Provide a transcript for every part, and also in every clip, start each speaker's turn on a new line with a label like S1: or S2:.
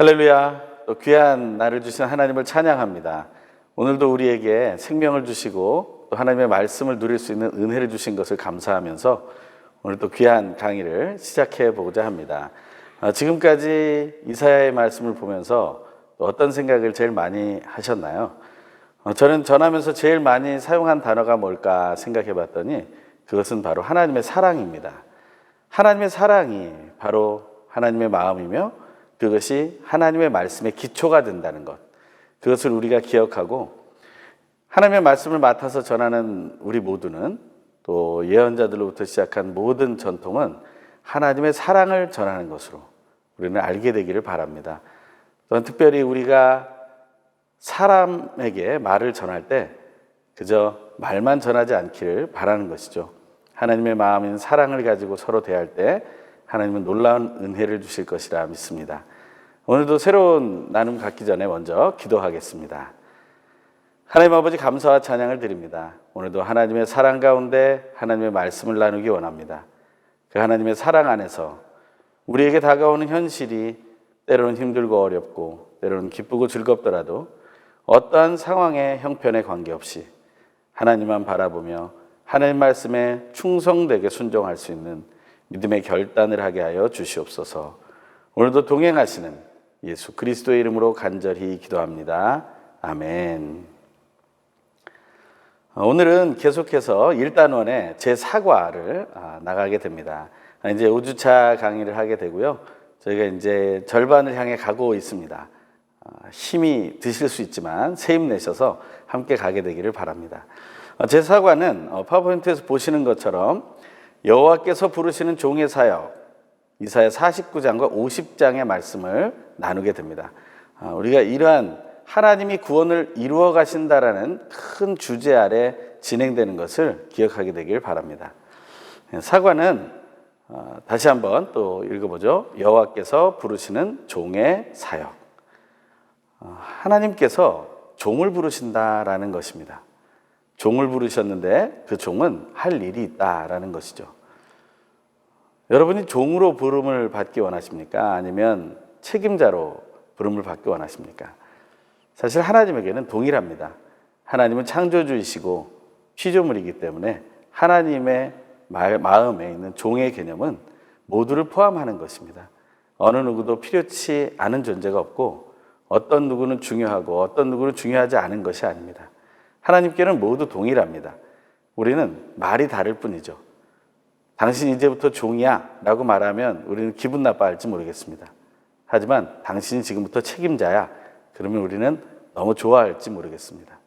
S1: 할렐루야. 또 귀한 나를 주신 하나님을 찬양합니다. 오늘도 우리에게 생명을 주시고 또 하나님의 말씀을 누릴 수 있는 은혜를 주신 것을 감사하면서 오늘 또 귀한 강의를 시작해 보고자 합니다. 어, 지금까지 이사야의 말씀을 보면서 또 어떤 생각을 제일 많이 하셨나요? 어, 저는 전하면서 제일 많이 사용한 단어가 뭘까 생각해 봤더니 그것은 바로 하나님의 사랑입니다. 하나님의 사랑이 바로 하나님의 마음이며 그것이 하나님의 말씀의 기초가 된다는 것. 그것을 우리가 기억하고 하나님의 말씀을 맡아서 전하는 우리 모두는 또 예언자들로부터 시작한 모든 전통은 하나님의 사랑을 전하는 것으로 우리는 알게 되기를 바랍니다. 또한 특별히 우리가 사람에게 말을 전할 때 그저 말만 전하지 않기를 바라는 것이죠. 하나님의 마음인 사랑을 가지고 서로 대할 때 하나님은 놀라운 은혜를 주실 것이라 믿습니다. 오늘도 새로운 나눔 갖기 전에 먼저 기도하겠습니다. 하나님 아버지 감사와 찬양을 드립니다. 오늘도 하나님의 사랑 가운데 하나님의 말씀을 나누기 원합니다. 그 하나님의 사랑 안에서 우리에게 다가오는 현실이 때로는 힘들고 어렵고 때로는 기쁘고 즐겁더라도 어떠한 상황의 형편에 관계없이 하나님만 바라보며 하나님 말씀에 충성되게 순종할 수 있는 믿음의 결단을 하게 하여 주시옵소서. 오늘도 동행하시는 예수 그리스도의 이름으로 간절히 기도합니다. 아멘. 어, 오늘은 계속해서 1단원의 제 사과를 아, 나가게 됩니다. 아, 이제 5주차 강의를 하게 되고요. 저희가 이제 절반을 향해 가고 있습니다. 아, 힘이 드실 수 있지만 새힘 내셔서 함께 가게 되기를 바랍니다. 어, 제 사과는 어, 파워포인트에서 보시는 것처럼 여호와께서 부르시는 종의 사역 이사야 49장과 50장의 말씀을 나누게 됩니다. 우리가 이러한 하나님이 구원을 이루어 가신다라는 큰 주제 아래 진행되는 것을 기억하게 되길 바랍니다. 사과는 어, 다시 한번 또 읽어보죠. 여호와께서 부르시는 종의 사역. 어, 하나님께서 종을 부르신다라는 것입니다. 종을 부르셨는데 그 종은 할 일이 있다라는 것이죠. 여러분이 종으로 부름을 받기 원하십니까? 아니면 책임자로 부름을 받기 원하십니까? 사실 하나님에게는 동일합니다. 하나님은 창조주이시고 피조물이기 때문에 하나님의 마음에 있는 종의 개념은 모두를 포함하는 것입니다. 어느 누구도 필요치 않은 존재가 없고 어떤 누구는 중요하고 어떤 누구는 중요하지 않은 것이 아닙니다. 하나님께는 모두 동일합니다. 우리는 말이 다를 뿐이죠. 당신 이제부터 종이야 라고 말하면 우리는 기분 나빠할지 모르겠습니다. 하지만 당신이 지금부터 책임자야. 그러면 우리는 너무 좋아할지 모르겠습니다.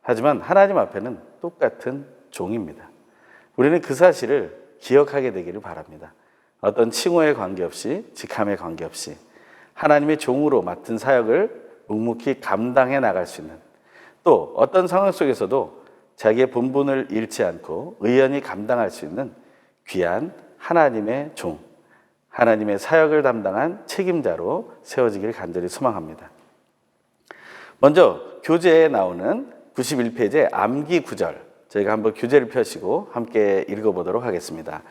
S1: 하지만 하나님 앞에는 똑같은 종입니다. 우리는 그 사실을 기억하게 되기를 바랍니다. 어떤 칭호에 관계없이, 직함에 관계없이 하나님의 종으로 맡은 사역을 묵묵히 감당해 나갈 수 있는 또 어떤 상황 속에서도 자기의 본분을 잃지 않고 의연히 감당할 수 있는 귀한 하나님의 종, 하나님의 사역을 담당한 책임자로 세워지기를 간절히 소망합니다. 먼저 교재에 나오는 91페이지의 암기 구절 저희가 한번 교재를 펴시고 함께 읽어보도록 하겠습니다.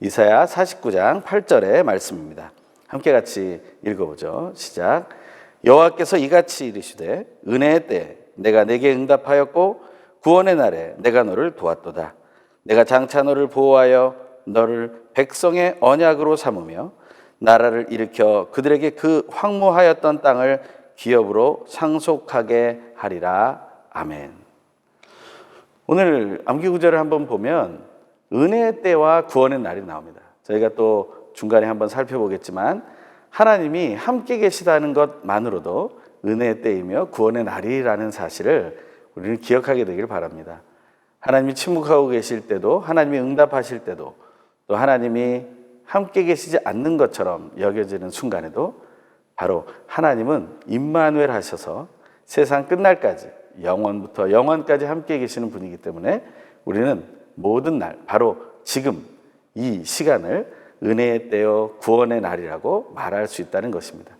S1: 이사야 49장 8절의 말씀입니다. 함께 같이 읽어보죠. 시작. 여호와께서 이같이 이르시되 은혜의 때 내가 내게 응답하였고 구원의 날에 내가 너를 도왔도다. 내가 장차 너를 보호하여 너를 백성의 언약으로 삼으며 나라를 일으켜 그들에게 그 황무하였던 땅을 기업으로 상속하게 하리라. 아멘. 오늘 암기 구절을 한번 보면 은혜의 때와 구원의 날이 나옵니다. 저희가 또 중간에 한번 살펴보겠지만 하나님이 함께 계시다는 것만으로도 은혜의 때이며 구원의 날이라는 사실을 우리는 기억하게 되길 바랍니다. 하나님이 침묵하고 계실 때도 하나님이 응답하실 때도 또 하나님이 함께 계시지 않는 것처럼 여겨지는 순간에도 바로 하나님은 임마누엘 하셔서 세상 끝날까지 영원부터 영원까지 함께 계시는 분이기 때문에 우리는 모든 날 바로 지금 이 시간을 은혜의 때요 구원의 날이라고 말할 수 있다는 것입니다.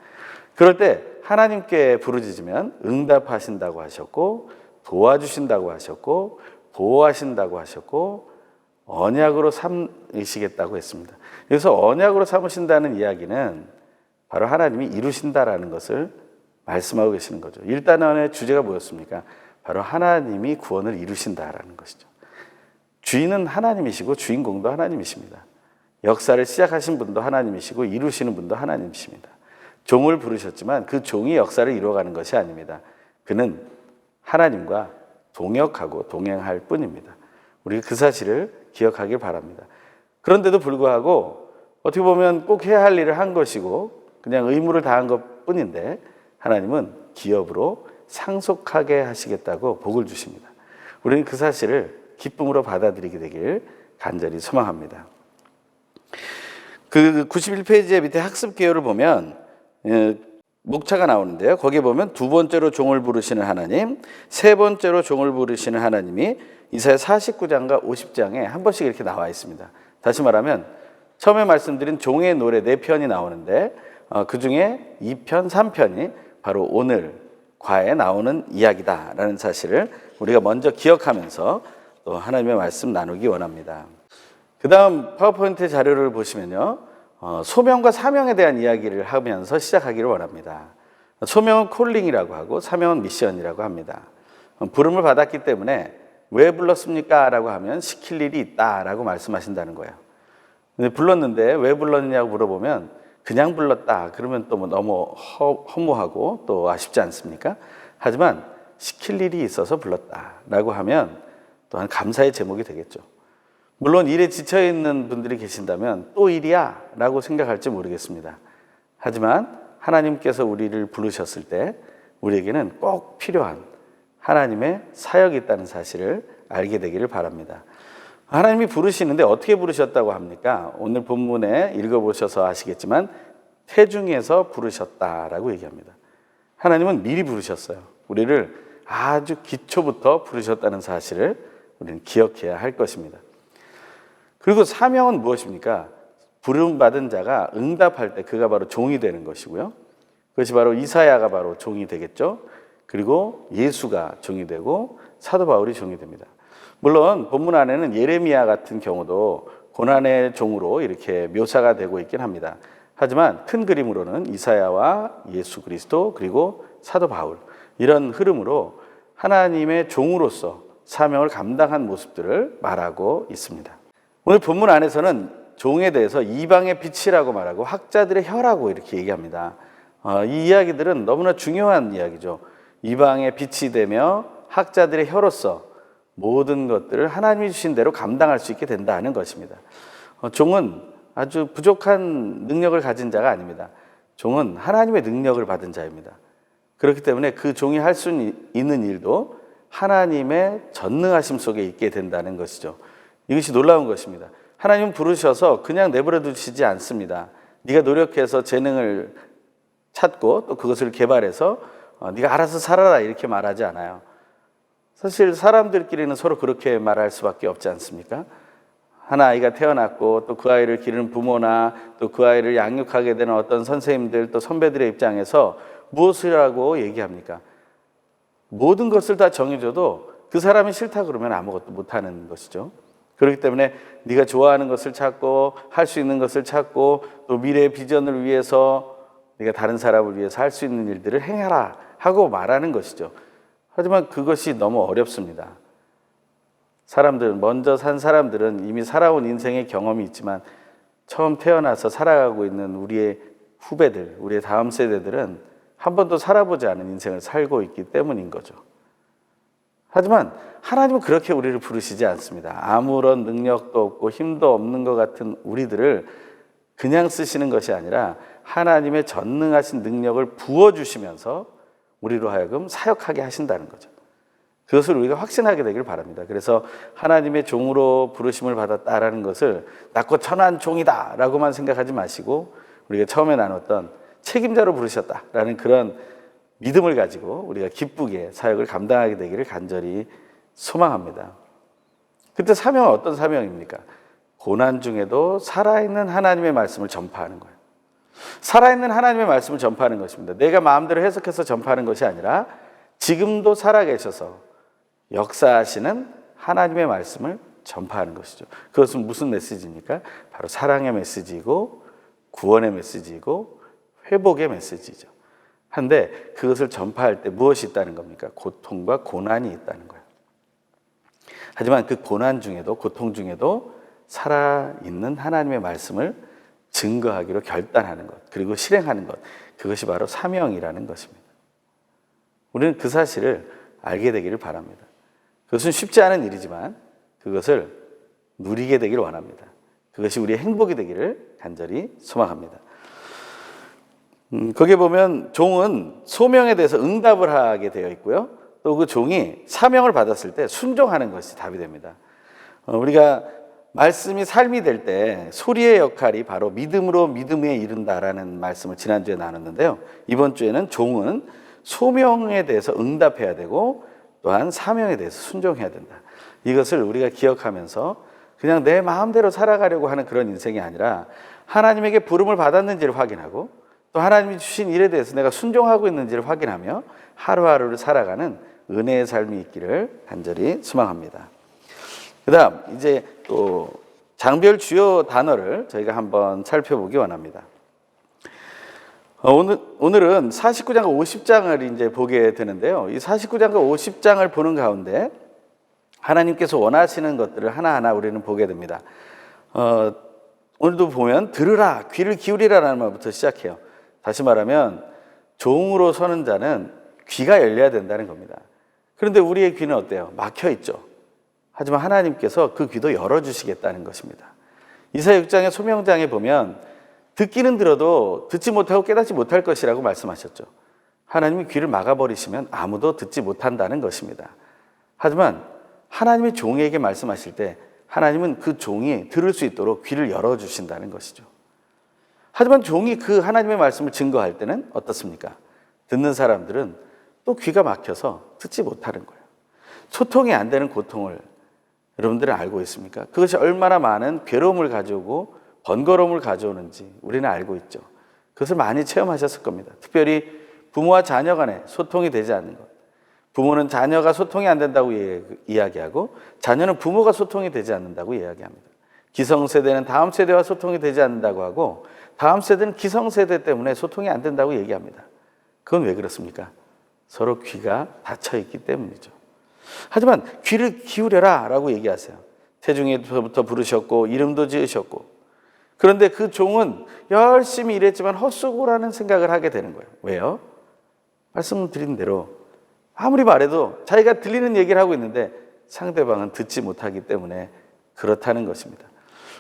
S1: 그럴 때 하나님께 부르짖으면 응답하신다고 하셨고 도와주신다고 하셨고 보호하신다고 하셨고 언약으로 삼으시겠다고 했습니다. 그래서 언약으로 삼으신다는 이야기는 바로 하나님이 이루신다라는 것을 말씀하고 계시는 거죠. 일단원의 주제가 뭐였습니까? 바로 하나님이 구원을 이루신다라는 것이죠. 주인은 하나님이시고 주인공도 하나님이십니다. 역사를 시작하신 분도 하나님이시고 이루시는 분도 하나님이십니다. 종을 부르셨지만 그 종이 역사를 이루어가는 것이 아닙니다. 그는 하나님과 동역하고 동행할 뿐입니다. 우리가 그 사실을 기억하길 바랍니다. 그런데도 불구하고 어떻게 보면 꼭 해야 할 일을 한 것이고 그냥 의무를 다한 것 뿐인데 하나님은 기업으로 상속하게 하시겠다고 복을 주십니다. 우리는 그 사실을 기쁨으로 받아들이게 되길 간절히 소망합니다. 그 91페이지의 밑에 학습 개요를 보면 예, 목차가 나오는데요. 거기에 보면 두 번째로 종을 부르시는 하나님, 세 번째로 종을 부르시는 하나님이 이사야 49장과 50장에 한 번씩 이렇게 나와 있습니다. 다시 말하면 처음에 말씀드린 종의 노래 네 편이 나오는데 어, 그 중에 2편, 3편이 바로 오늘 과에 나오는 이야기다라는 사실을 우리가 먼저 기억하면서 또 하나님의 말씀 나누기 원합니다. 그 다음 파워포인트 자료를 보시면요. 어, 소명과 사명에 대한 이야기를 하면서 시작하기를 원합니다. 소명은 콜링이라고 하고 사명은 미션이라고 합니다. 어, 부름을 받았기 때문에 왜 불렀습니까? 라고 하면 시킬 일이 있다 라고 말씀하신다는 거예요. 근데 불렀는데 왜 불렀느냐고 물어보면 그냥 불렀다. 그러면 또 뭐 너무 허, 허무하고 또 아쉽지 않습니까? 하지만 시킬 일이 있어서 불렀다 라고 하면 또한 감사의 제목이 되겠죠. 물론 일에 지쳐 있는 분들이 계신다면 또 일이야 라고 생각할지 모르겠습니다. 하지만 하나님께서 우리를 부르셨을 때 우리에게는 꼭 필요한 하나님의 사역이 있다는 사실을 알게 되기를 바랍니다. 하나님이 부르시는데 어떻게 부르셨다고 합니까? 오늘 본문에 읽어보셔서 아시겠지만 태중에서 부르셨다라고 얘기합니다. 하나님은 미리 부르셨어요. 우리를 아주 기초부터 부르셨다는 사실을 우리는 기억해야 할 것입니다. 그리고 사명은 무엇입니까? 부름받은 자가 응답할 때 그가 바로 종이 되는 것이고요. 그것이 바로 이사야가 바로 종이 되겠죠. 그리고 예수가 종이 되고 사도 바울이 종이 됩니다. 물론 본문 안에는 예레미야 같은 경우도 고난의 종으로 이렇게 묘사가 되고 있긴 합니다. 하지만 큰 그림으로는 이사야와 예수 그리스도 그리고 사도 바울 이런 흐름으로 하나님의 종으로서 사명을 감당한 모습들을 말하고 있습니다. 오늘 본문 안에서는 종에 대해서 이방의 빛이라고 말하고 학자들의 혀라고 이렇게 얘기합니다. 어, 이 이야기들은 너무나 중요한 이야기죠. 이방의 빛이 되며 학자들의 혀로서 모든 것들을 하나님이 주신 대로 감당할 수 있게 된다는 것입니다. 어, 종은 아주 부족한 능력을 가진 자가 아닙니다. 종은 하나님의 능력을 받은 자입니다. 그렇기 때문에 그 종이 할 수 있는 일도 하나님의 전능하심 속에 있게 된다는 것이죠. 이것이 놀라운 것입니다. 하나님 부르셔서 그냥 내버려 두시지 않습니다. 네가 노력해서 재능을 찾고 또 그것을 개발해서 어, 네가 알아서 살아라 이렇게 말하지 않아요. 사실 사람들끼리는 서로 그렇게 말할 수밖에 없지 않습니까? 하나 아이가 태어났고 또 그 아이를 기르는 부모나 또 그 아이를 양육하게 되는 어떤 선생님들 또 선배들의 입장에서 무엇이라고 얘기합니까? 모든 것을 다 정해줘도 그 사람이 싫다 그러면 아무것도 못하는 것이죠. 그렇기 때문에 네가 좋아하는 것을 찾고 할 수 있는 것을 찾고 또 미래의 비전을 위해서 네가 다른 사람을 위해서 할 수 있는 일들을 행해라 하고 말하는 것이죠. 하지만 그것이 너무 어렵습니다. 사람들 먼저 산 사람들은 이미 살아온 인생의 경험이 있지만 처음 태어나서 살아가고 있는 우리의 후배들, 우리의 다음 세대들은 한 번도 살아보지 않은 인생을 살고 있기 때문인 거죠. 하지만 하나님은 그렇게 우리를 부르시지 않습니다. 아무런 능력도 없고 힘도 없는 것 같은 우리들을 그냥 쓰시는 것이 아니라 하나님의 전능하신 능력을 부어주시면서 우리로 하여금 사역하게 하신다는 거죠. 그것을 우리가 확신하게 되길 바랍니다. 그래서 하나님의 종으로 부르심을 받았다라는 것을 낮고 천한 종이다라고만 생각하지 마시고 우리가 처음에 나눴던 책임자로 부르셨다라는 그런 믿음을 가지고 우리가 기쁘게 사역을 감당하게 되기를 간절히 소망합니다. 그때 사명은 어떤 사명입니까? 고난 중에도 살아있는 하나님의 말씀을 전파하는 거예요. 살아있는 하나님의 말씀을 전파하는 것입니다. 내가 마음대로 해석해서 전파하는 것이 아니라 지금도 살아계셔서 역사하시는 하나님의 말씀을 전파하는 것이죠. 그것은 무슨 메시지입니까? 바로 사랑의 메시지이고 구원의 메시지이고 회복의 메시지죠. 한데 그것을 전파할 때 무엇이 있다는 겁니까? 고통과 고난이 있다는 거예요. 하지만 그 고난 중에도 고통 중에도 살아 있는 하나님의 말씀을 증거하기로 결단하는 것 그리고 실행하는 것 그것이 바로 사명이라는 것입니다. 우리는 그 사실을 알게 되기를 바랍니다. 그것은 쉽지 않은 일이지만 그것을 누리게 되기를 원합니다. 그것이 우리의 행복이 되기를 간절히 소망합니다. 음, 거기에 보면 종은 소명에 대해서 응답을 하게 되어 있고요. 또 그 종이 사명을 받았을 때 순종하는 것이 답이 됩니다. 어, 우리가 말씀이 삶이 될 때 소리의 역할이 바로 믿음으로 믿음에 이른다라는 말씀을 지난주에 나눴는데요. 이번 주에는 종은 소명에 대해서 응답해야 되고 또한 사명에 대해서 순종해야 된다. 이것을 우리가 기억하면서 그냥 내 마음대로 살아가려고 하는 그런 인생이 아니라 하나님에게 부름을 받았는지를 확인하고 또 하나님이 주신 일에 대해서 내가 순종하고 있는지를 확인하며 하루하루를 살아가는 은혜의 삶이 있기를 간절히 소망합니다. 그다음 이제 또 장별 주요 단어를 저희가 한번 살펴보기 원합니다. 어, 오늘 오늘은 49장과 50장을 이제 보게 되는데요. 이 49장과 50장을 보는 가운데 하나님께서 원하시는 것들을 하나하나 우리는 보게 됩니다. 어, 오늘도 보면 들으라 귀를 기울이라라는 말부터 시작해요. 다시 말하면 종으로 서는 자는 귀가 열려야 된다는 겁니다. 그런데 우리의 귀는 어때요? 막혀 있죠. 하지만 하나님께서 그 귀도 열어주시겠다는 것입니다. 이사 6장의 소명장에 보면 듣기는 들어도 듣지 못하고 깨닫지 못할 것이라고 말씀하셨죠. 하나님이 귀를 막아버리시면 아무도 듣지 못한다는 것입니다. 하지만 하나님의 종에게 말씀하실 때 하나님은 그 종이 들을 수 있도록 귀를 열어주신다는 것이죠. 하지만 종이 그 하나님의 말씀을 증거할 때는 어떻습니까? 듣는 사람들은 또 귀가 막혀서 듣지 못하는 거예요. 소통이 안 되는 고통을 여러분들은 알고 있습니까? 그것이 얼마나 많은 괴로움을 가져오고 번거로움을 가져오는지 우리는 알고 있죠. 그것을 많이 체험하셨을 겁니다. 특별히 부모와 자녀 간에 소통이 되지 않는 것. 부모는 자녀가 소통이 안 된다고 이야기하고 자녀는 부모가 소통이 되지 않는다고 이야기합니다. 기성세대는 다음 세대와 소통이 되지 않는다고 하고 다음 세대는 기성세대 때문에 소통이 안 된다고 얘기합니다. 그건 왜 그렇습니까? 서로 귀가 닫혀 있기 때문이죠. 하지만 귀를 기울여라 라고 얘기하세요. 태중에부터 부르셨고 이름도 지으셨고 그런데 그 종은 열심히 일했지만 헛수고라는 생각을 하게 되는 거예요. 왜요? 말씀드린 대로 아무리 말해도 자기가 들리는 얘기를 하고 있는데 상대방은 듣지 못하기 때문에 그렇다는 것입니다.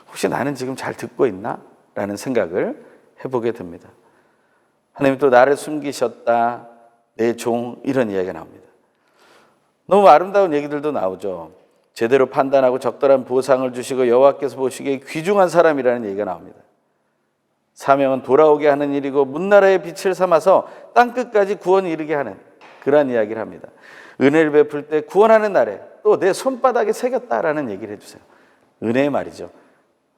S1: 혹시 나는 지금 잘 듣고 있나? 라는 생각을 해보게 됩니다. 하나님 또 나를 숨기셨다. 내 종 이런 이야기가 나옵니다. 너무 아름다운 얘기들도 나오죠. 제대로 판단하고 적절한 보상을 주시고 여호와께서 보시기에 귀중한 사람이라는 얘기가 나옵니다. 사명은 돌아오게 하는 일이고 문나라의 빛을 삼아서 땅 끝까지 구원 이르게 하는 그러한 이야기를 합니다. 은혜를 베풀 때 구원하는 날에 또 내 손바닥에 새겼다라는 얘기를 해주세요. 은혜의 말이죠.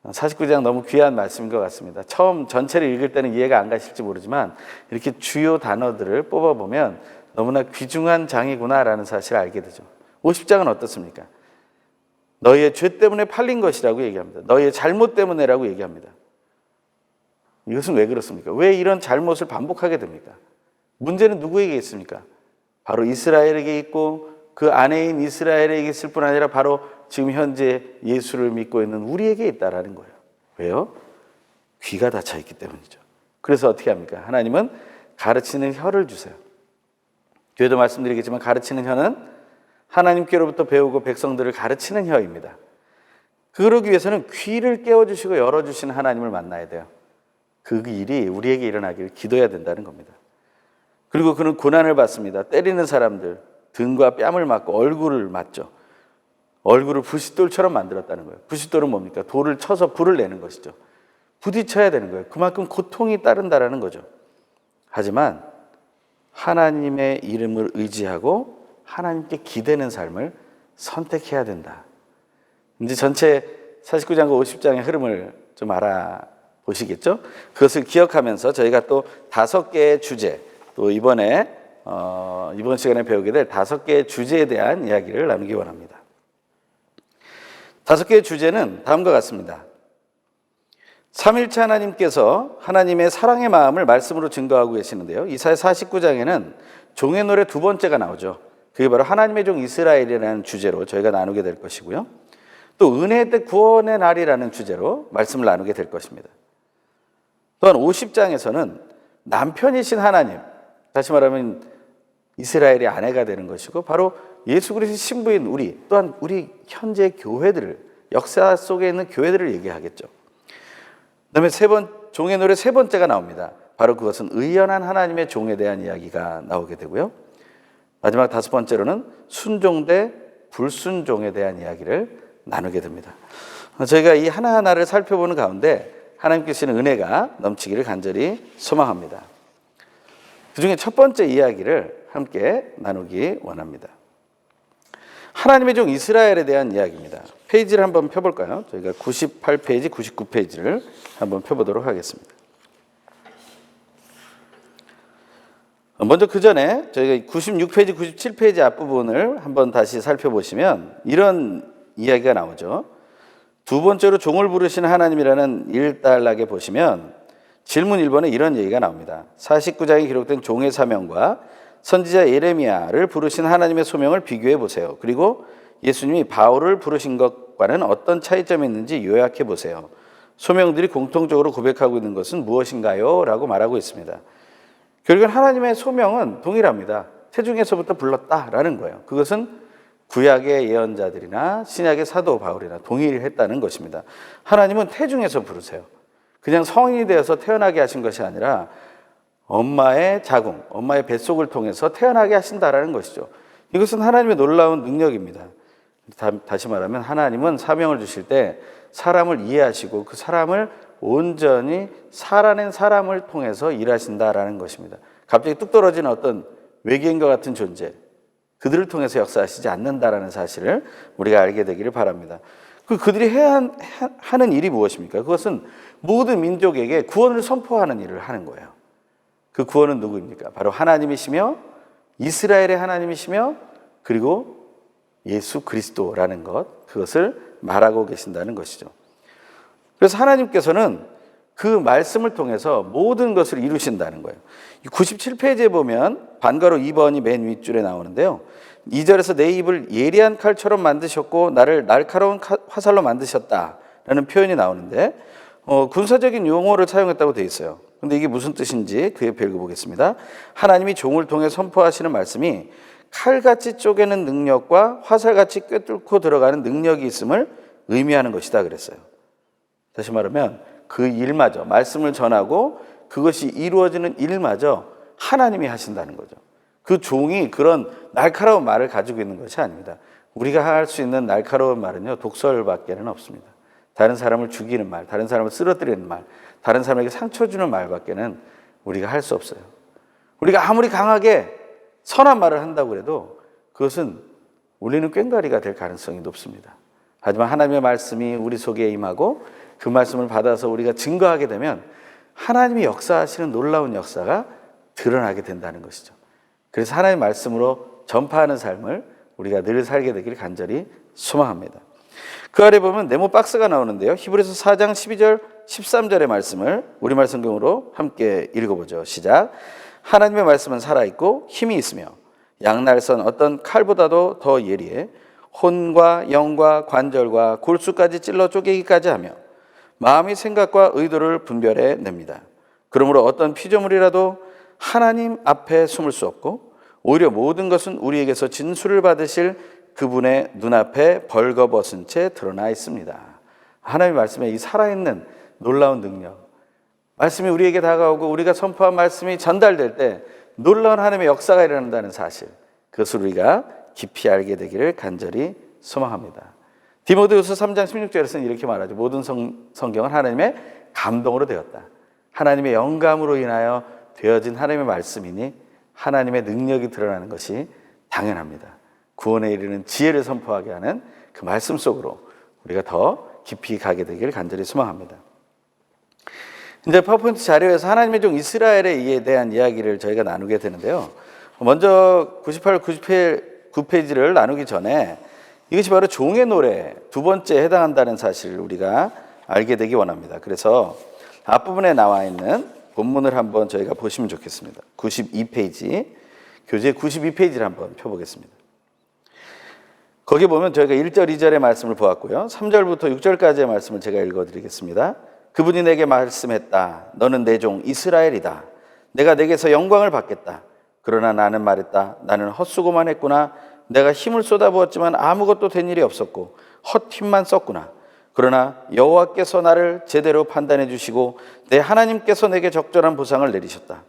S1: 49장 너무 귀한 말씀인 것 같습니다. 처음 전체를 읽을 때는 이해가 안 가실지 모르지만 이렇게 주요 단어들을 뽑아보면 너무나 귀중한 장이구나라는 사실을 알게 되죠. 50장은 어떻습니까? 너희의 죄 때문에 팔린 것이라고 얘기합니다. 너희의 잘못 때문에라고 얘기합니다. 이것은 왜 그렇습니까? 왜 이런 잘못을 반복하게 됩니까? 문제는 누구에게 있습니까? 바로 이스라엘에게 있고 그 아내인 이스라엘에게 있을 뿐 아니라 바로 지금 현재 예수를 믿고 있는 우리에게 있다라는 거예요. 왜요? 귀가 닫혀 있기 때문이죠. 그래서 어떻게 합니까? 하나님은 가르치는 혀를 주세요. 뒤에도 말씀드리겠지만 가르치는 혀는 하나님께로부터 배우고 백성들을 가르치는 혀입니다. 그러기 위해서는 귀를 깨워주시고 열어주시는 하나님을 만나야 돼요. 그 일이 우리에게 일어나기를 기도해야 된다는 겁니다. 그리고 그는 고난을 받습니다. 때리는 사람들, 등과 뺨을 맞고 얼굴을 맞죠. 얼굴을 부싯돌처럼 만들었다는 거예요. 부싯돌은 뭡니까? 돌을 쳐서 불을 내는 것이죠. 부딪혀야 되는 거예요. 그만큼 고통이 따른다라는 거죠. 하지만 하나님의 이름을 의지하고 하나님께 기대는 삶을 선택해야 된다. 이제 전체 49장과 50장의 흐름을 좀 알아보시겠죠? 그것을 기억하면서 저희가 또 다섯 개의 주제, 또 이번에, 어, 이번 시간에 배우게 될 다섯 개의 주제에 대한 이야기를 나누기 원합니다. 다섯 개의 주제는 다음과 같습니다. 삼일체 하나님께서 하나님의 사랑의 마음을 말씀으로 증거하고 계시는데요. 이사야 49장에는 종의 노래 두 번째가 나오죠. 그게 바로 하나님의 종 이스라엘이라는 주제로 저희가 나누게 될 것이고요. 또 은혜의 때 구원의 날이라는 주제로 말씀을 나누게 될 것입니다. 또한 50장에서는 남편이신 하나님, 다시 말하면 이스라엘의 아내가 되는 것이고 바로 예수 그리스도의 신부인 우리 또한 우리 현재 교회들을 역사 속에 있는 교회들을 얘기하겠죠. 그다음에 세 번 종의 노래 세 번째가 나옵니다. 바로 그것은 의연한 하나님의 종에 대한 이야기가 나오게 되고요. 마지막 다섯 번째로는 순종 대 불순종에 대한 이야기를 나누게 됩니다. 저희가 이 하나하나를 살펴보는 가운데 하나님께서는 은혜가 넘치기를 간절히 소망합니다. 그 중에 첫 번째 이야기를 함께 나누기 원합니다. 하나님의 종 이스라엘에 대한 이야기입니다. 페이지를 한번 펴볼까요? 저희가 98페이지, 99페이지를 한번 펴보도록 하겠습니다. 먼저 그 전에 저희가 96페이지, 97페이지 앞부분을 한번 다시 살펴보시면 이런 이야기가 나오죠. 두 번째로 종을 부르시는 하나님이라는 일단락에 보시면 질문 1번에 이런 얘기가 나옵니다. 49장에 기록된 종의 사명과 선지자 예레미야를 부르신 하나님의 소명을 비교해 보세요. 그리고 예수님이 바울을 부르신 것과는 어떤 차이점이 있는지 요약해 보세요. 소명들이 공통적으로 고백하고 있는 것은 무엇인가요? 라고 말하고 있습니다. 결국은 하나님의 소명은 동일합니다. 태중에서부터 불렀다라는 거예요. 그것은 구약의 예언자들이나 신약의 사도 바울이나 동일했다는 것입니다. 하나님은 태중에서 부르세요. 그냥 성인이 되어서 태어나게 하신 것이 아니라 엄마의 자궁, 엄마의 뱃속을 통해서 태어나게 하신다라는 것이죠. 이것은 하나님의 놀라운 능력입니다. 다 시 말하면 하나님은 사명을 주실 때 사람을 이해하시고 그 사람을 온전히 살아낸 사람을 통해서 일하신다라는 것입니다. 갑자기 뚝 떨어지는 어떤 외계인과 같은 존재, 그들을 통해서 역사하시지 않는다라는 사실을 우리가 알게 되기를 바랍니다. 그 그들이 해야 하는 일이 무엇입니까? 그것은 모든 민족에게 구원을 선포하는 일을 하는 거예요. 그 구원은 누구입니까? 바로 하나님이시며 이스라엘의 하나님이시며 그리고 예수 그리스도라는 것 그것을 말하고 계신다는 것이죠. 그래서 하나님께서는 그 말씀을 통해서 모든 것을 이루신다는 거예요. 97페이지에 보면 반가로 2번이 맨 윗줄에 나오는데요. 2절에서 내 입을 예리한 칼처럼 만드셨고 나를 날카로운 화살로 만드셨다라는 표현이 나오는데 어, 군사적인 용어를 사용했다고 되어 있어요. 근데 이게 무슨 뜻인지 그 옆에 읽어보겠습니다. 하나님이 종을 통해 선포하시는 말씀이 칼같이 쪼개는 능력과 화살같이 꿰뚫고 들어가는 능력이 있음을 의미하는 것이다 그랬어요. 다시 말하면 그 일마저 말씀을 전하고 그것이 이루어지는 일마저 하나님이 하신다는 거죠. 그 종이 그런 날카로운 말을 가지고 있는 것이 아닙니다. 우리가 할 수 있는 날카로운 말은요, 독설밖에는 없습니다. 다른 사람을 죽이는 말, 다른 사람을 쓰러뜨리는 말, 다른 사람에게 상처 주는 말밖에는 우리가 할 수 없어요. 우리가 아무리 강하게 선한 말을 한다고 해도 그것은 우리는 꽹가리가 될 가능성이 높습니다. 하지만 하나님의 말씀이 우리 속에 임하고 그 말씀을 받아서 우리가 증거하게 되면 하나님이 역사하시는 놀라운 역사가 드러나게 된다는 것이죠. 그래서 하나님의 말씀으로 전파하는 삶을 우리가 늘 살게 되기를 간절히 소망합니다. 그 아래 보면 네모 박스가 나오는데요. 히브리서 4장 12절 13절의 말씀을 우리말 성경으로 함께 읽어보죠. 시작. 하나님의 말씀은 살아있고 힘이 있으며 양날선 어떤 칼보다도 더 예리해 혼과 영과 관절과 골수까지 찔러 쪼개기까지 하며 마음의 생각과 의도를 분별해 냅니다. 그러므로 어떤 피조물이라도 하나님 앞에 숨을 수 없고 오히려 모든 것은 우리에게서 진술을 받으실 그분의 눈앞에 벌거벗은 채 드러나 있습니다. 하나님의 말씀에 이 살아있는 놀라운 능력, 말씀이 우리에게 다가오고 우리가 선포한 말씀이 전달될 때 놀라운 하나님의 역사가 일어난다는 사실, 그것을 우리가 깊이 알게 되기를 간절히 소망합니다. 디모데후서 3장 16절에서는 이렇게 말하죠. 모든 성, 성경은 하나님의 감동으로 되었다. 하나님의 영감으로 인하여 되어진 하나님의 말씀이니 하나님의 능력이 드러나는 것이 당연합니다. 구원에 이르는 지혜를 선포하게 하는 그 말씀 속으로 우리가 더 깊이 가게 되기를 간절히 소망합니다. 이제 파워포인트 자료에서 하나님의 종 이스라엘에 대한 이야기를 저희가 나누게 되는데요. 먼저 98, 99페이지를 나누기 전에 이것이 바로 종의 노래 두 번째 해당한다는 사실을 우리가 알게 되기 원합니다. 그래서 앞부분에 나와 있는 본문을 한번 저희가 보시면 좋겠습니다. 92페이지, 교재 92페이지를 한번 펴보겠습니다. 거기 보면 저희가 1절, 2절의 말씀을 보았고요. 3절부터 6절까지의 말씀을 제가 읽어드리겠습니다. 그분이 내게 말씀했다. 너는 내 종 이스라엘이다. 내가 내게서 영광을 받겠다. 그러나 나는 말했다. 나는 헛수고만 했구나. 내가 힘을 쏟아부었지만 아무것도 된 일이 없었고 헛힘만 썼구나. 그러나 여호와께서 나를 제대로 판단해 주시고 내 하나님께서 내게 적절한 보상을 내리셨다.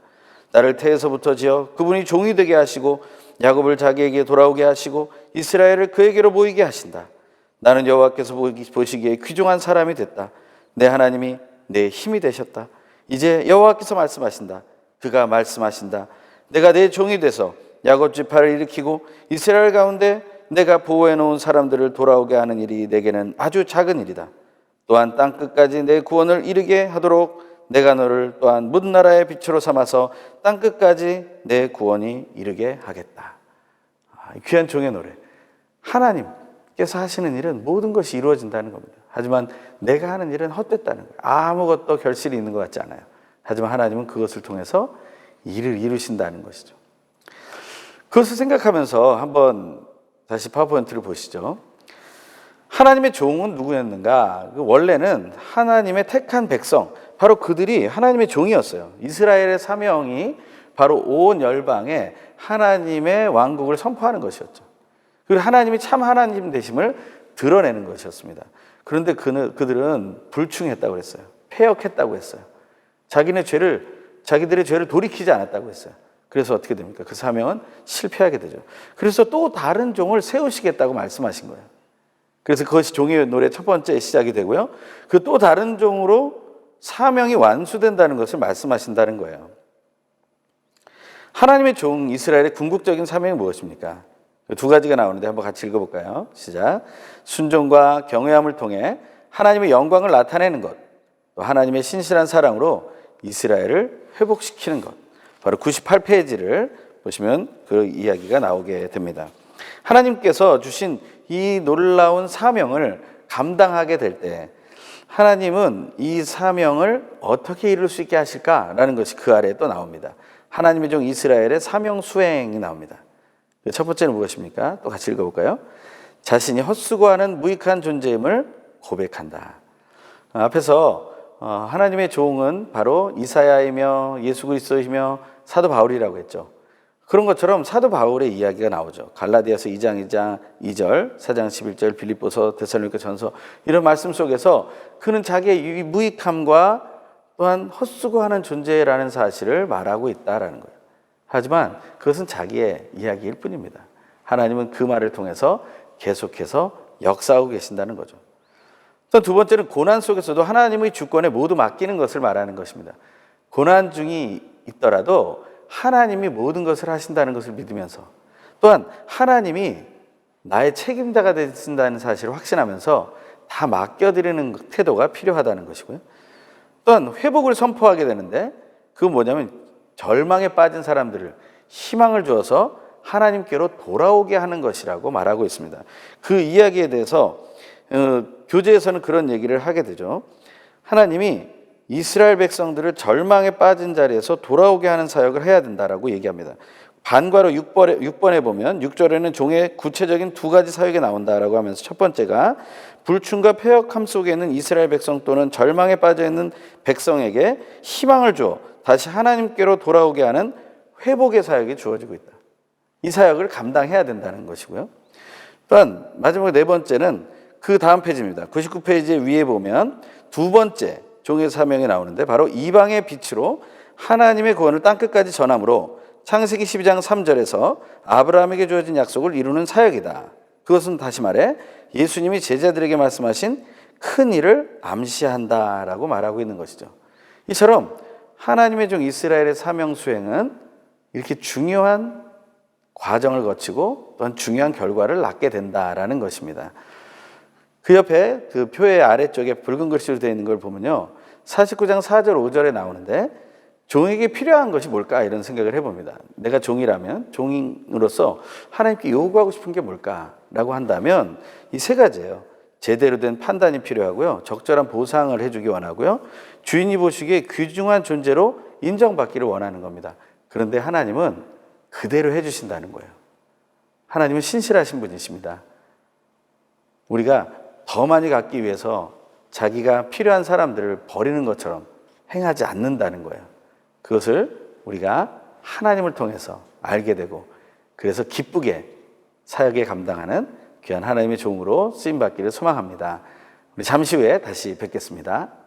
S1: 나를 태에서부터 지어 그분이 종이 되게 하시고 야곱을 자기에게 돌아오게 하시고 이스라엘을 그에게로 모이게 하신다. 나는 여호와께서 보시기에 귀중한 사람이 됐다. 내 하나님이 내 힘이 되셨다. 이제 여호와께서 말씀하신다. 그가 말씀하신다. 내가 내 종이 돼서 야곱 지파를 일으키고 이스라엘 가운데 내가 보호해 놓은 사람들을 돌아오게 하는 일이 내게는 아주 작은 일이다. 또한 땅 끝까지 내 구원을 이르게 하도록 내가 너를 또한 문 나라의 빛으로 삼아서 땅 끝까지 내 구원이 이르게 하겠다. 아, 귀한 종의 노래. 하나님께서 하시는 일은 모든 것이 이루어진다는 겁니다. 하지만 내가 하는 일은 헛됐다는 거예요. 아무것도 결실이 있는 것 같지 않아요. 하지만 하나님은 그것을 통해서 일을 이루신다는 것이죠. 그것을 생각하면서 한번 다시 파워포인트를 보시죠. 하나님의 종은 누구였는가? 그 원래는 하나님의 택한 백성, 바로 그들이 하나님의 종이었어요. 이스라엘의 사명이 바로 온 열방에 하나님의 왕국을 선포하는 것이었죠. 그리고 하나님이 참 하나님 되심을 드러내는 것이었습니다. 그런데 그들은 불충했다고 그랬어요. 폐역했다고 했어요. 자기네 죄를, 자기들의 죄를 돌이키지 않았다고 했어요. 그래서 어떻게 됩니까? 그 사명은 실패하게 되죠. 그래서 또 다른 종을 세우시겠다고 말씀하신 거예요. 그래서 그것이 종의 노래 첫 번째 시작이 되고요. 그 또 다른 종으로 사명이 완수된다는 것을 말씀하신다는 거예요. 하나님의 종 이스라엘의 궁극적인 사명이 무엇입니까? 두 가지가 나오는데 한번 같이 읽어볼까요? 시작. 순종과 경외함을 통해 하나님의 영광을 나타내는 것, 또 하나님의 신실한 사랑으로 이스라엘을 회복시키는 것. 바로 98페이지를 보시면 그 이야기가 나오게 됩니다. 하나님께서 주신 이 놀라운 사명을 감당하게 될 때 하나님은 이 사명을 어떻게 이룰 수 있게 하실까라는 것이 그 아래에 또 나옵니다. 하나님의 종 이스라엘의 사명 수행이 나옵니다. 그첫 번째는 무엇입니까? 또 같이 읽어볼까요? 자신이 헛수고하는 무익한 존재임을 고백한다. 어, 앞에서 어, 하나님의 종은 바로 이사야이며 예수 그리스도이며 사도 바울이라고 했죠. 그런 것처럼 사도 바울의 이야기가 나오죠. 갈라디아서 2장 2장 2절, 4장 11절, 빌립보서, 데살로니가 전서 이런 말씀 속에서 그는 자기의 이 무익함과 또한 헛수고하는 존재라는 사실을 말하고 있다라는 거예요. 하지만 그것은 자기의 이야기일 뿐입니다. 하나님은 그 말을 통해서 계속해서 역사하고 계신다는 거죠. 또두 번째는 고난 속에서도 하나님의 주권에 모두 맡기는 것을 말하는 것입니다. 고난 중이 있더라도 하나님이 모든 것을 하신다는 것을 믿으면서 또한 하나님이 나의 책임자가 되신다는 사실을 확신하면서 다 맡겨드리는 태도가 필요하다는 것이고요. 또한 회복을 선포하게 되는데 그건 뭐냐면 절망에 빠진 사람들을 희망을 주어서 하나님께로 돌아오게 하는 것이라고 말하고 있습니다. 그 이야기에 대해서 어, 교재에서는 그런 얘기를 하게 되죠. 하나님이 이스라엘 백성들을 절망에 빠진 자리에서 돌아오게 하는 사역을 해야 된다라고 얘기합니다. 반과로 6번에, 6번에 보면 6절에는 종의 구체적인 두 가지 사역이 나온다라고 하면서 첫 번째가 불충과 폐역함 속에 있는 이스라엘 백성 또는 절망에 빠져 있는 백성에게 희망을 줘 다시 하나님께로 돌아오게 하는 회복의 사역이 주어지고 있다. 이 사역을 감당해야 된다는 것이고요. 또한 마지막 네 번째는 그 다음 페이지입니다. 99페이지 위에 보면 두 번째 종의 사명이 나오는데 바로 이방의 빛으로 하나님의 구원을 땅 끝까지 전함으로 창세기 12장 3절에서 아브라함에게 주어진 약속을 이루는 사역이다. 그것은 다시 말해 예수님이 제자들에게 말씀하신 큰 일을 암시한다라고 말하고 있는 것이죠. 이처럼 하나님의 종 이스라엘의 사명 수행은 이렇게 중요한 과정을 거치고 또한 중요한 결과를 낳게 된다라는 것입니다. 그 옆에 그 표의 아래쪽에 붉은 글씨로 되어 있는 걸 보면요. 49장 4절 5절에 나오는데 종에게 필요한 것이 뭘까 이런 생각을 해봅니다. 내가 종이라면 종인으로서 하나님께 요구하고 싶은 게 뭘까라고 한다면 이 세 가지예요. 제대로 된 판단이 필요하고요. 적절한 보상을 해주기 원하고요. 주인이 보시기에 귀중한 존재로 인정받기를 원하는 겁니다. 그런데 하나님은 그대로 해주신다는 거예요. 하나님은 신실하신 분이십니다. 우리가 더 많이 갖기 위해서 자기가 필요한 사람들을 버리는 것처럼 행하지 않는다는 거예요. 그것을 우리가 하나님을 통해서 알게 되고 그래서 기쁘게 사역에 감당하는 귀한 하나님의 종으로 쓰임 받기를 소망합니다. 우리 잠시 후에 다시 뵙겠습니다.